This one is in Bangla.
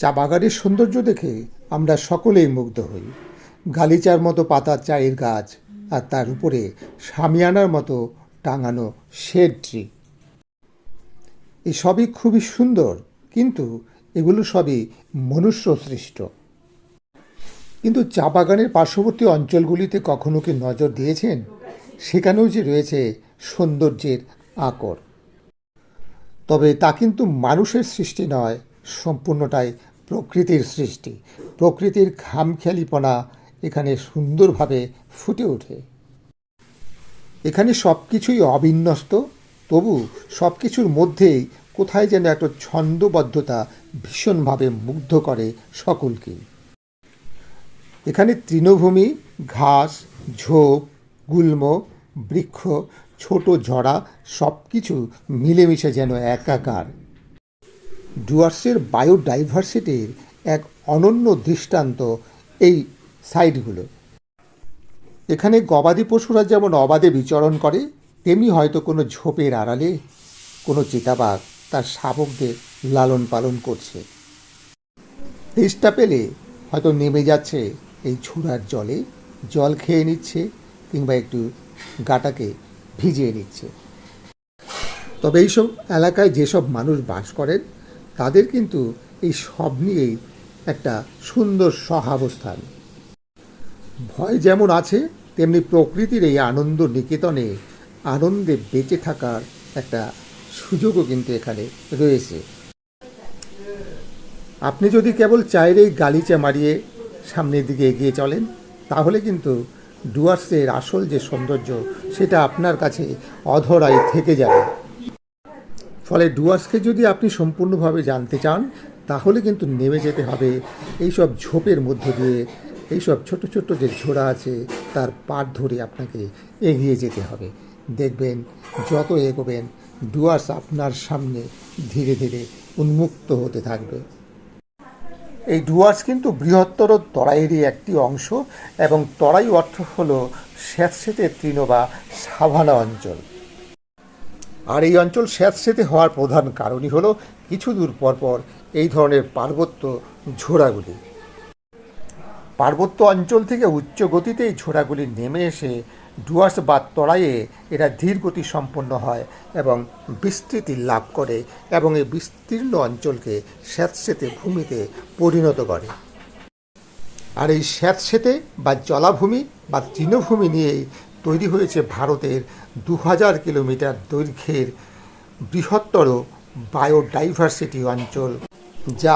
চা বাগানের সৌন্দর্য দেখে আমরা সকলেই মুগ্ধ হই। গালিচার মতো পাতার চায়ের গাছ আর তার উপরে সামিয়ানার মতো টাঙানো শেড ট্রি। এসবই খুবই সুন্দর, কিন্তু এগুলো সবই মনুষ্য সৃষ্ট কিন্তু চা বাগানের পার্শ্ববর্তী অঞ্চলগুলিতে কখনো কি নজর দিয়েছেন? সেখানেও যে রয়েছে সৌন্দর্যের আকর। তবে তা কিন্তু মানুষের সৃষ্টি নয় সম্পূর্ণটাই প্রকৃতির সৃষ্টি। প্রকৃতির খামখেয়ালিপনা এখানে সুন্দরভাবে ফুটে ওঠে। এখানে সব কিছুই অবিন্যস্ত, তবু সব কিছুর মধ্যেই কোথায় যেন একটা ছন্দবদ্ধতা ভীষণভাবে মুগ্ধ করে সকলকেই এখানে তৃণভূমি, ঘাস, ঝোপ, গুল্ম, বৃক্ষ, ছোট ঝরা সব কিছু মিলেমিশে যেন একাকার। ডুয়ার্সের বায়োডাইভার্সিটির এক অনন্য দৃষ্টান্ত এই সাইটগুলো। এখানে গবাদি পশুরা যেমন অবাধে বিচরণ করে, তেমনি হয়তো কোনো ঝোপের আড়ালে কোনো তার শাবকদের লালন পালন করছে। তেষ্টা পেলে হয়তো নেমে যাচ্ছে এই ঝুড়ার জলে, জল খেয়ে নিচ্ছে কিংবা একটু গাটাকে ভিজিয়ে নিচ্ছে। তবে এইসব এলাকায় যেসব মানুষ বাস করেন তাদের কিন্তু এই সব নিয়েই একটা সুন্দর সহাবস্থান। ভয় যেমন আছে, তেমনি প্রকৃতির এই আনন্দ নিকেতনে আনন্দে বেঁচে থাকার একটা সুযোগও কিন্তু এখানে রয়েছে। আপনি যদি কেবল চায়ের এই গালিচা মারিয়ে সামনের দিকে এগিয়ে চলেন, তাহলে কিন্তু ডুয়ার্সের আসল যে সৌন্দর্য, সেটা আপনার কাছে অধরাই থেকে যাবে। ফলে ডুয়ার্সকে যদি আপনি সম্পূর্ণভাবে জানতে চান, তাহলে কিন্তু নেমে যেতে হবে এইসব ঝোপের মধ্য দিয়ে। এইসব ছোট ছোট যে ঝোড়া আছে, তার পাট ধরে আপনাকে এগিয়ে যেতে হবে। দেখবেন যত এগোবেন, ডুয়ার্স আপনার সামনে ধীরে ধীরে উন্মুক্ত হতে থাকবে। এই ডুয়ার্স কিন্তু বৃহত্তর তরাইয়েরই একটি অংশ এবং তরাই অর্থ হল স্যাঁতস্যাঁতে তৃণ বা সাভানা অঞ্চল। আর এই অঞ্চল স্যাঁতস্যাঁতে হওয়ার প্রধান কারণই হলো কিছু দূর পর পর এই ধরনের পার্বত্য ঝোড়াগুলি। পার্বত্য অঞ্চল থেকে উচ্চ গতিতে এই ঝোড়াগুলি নেমে এসে ডুয়ার্স বা তরাইয়ে এরা ধীর গতি সম্পন্ন হয় এবং বিস্তৃতি লাভ করে এবং এই বিস্তীর্ণ অঞ্চলকে স্যাঁতস্যাঁতে ভূমিতে পরিণত করে। আর এই স্যাঁতস্যাঁতে বা জলাভূমি বা তৃণভূমি নিয়েই তৈরি হয়েছে ভারতের দু হাজার কিলোমিটার দৈর্ঘ্যের বৃহত্তর বায়োডাইভার্সিটি অঞ্চল যা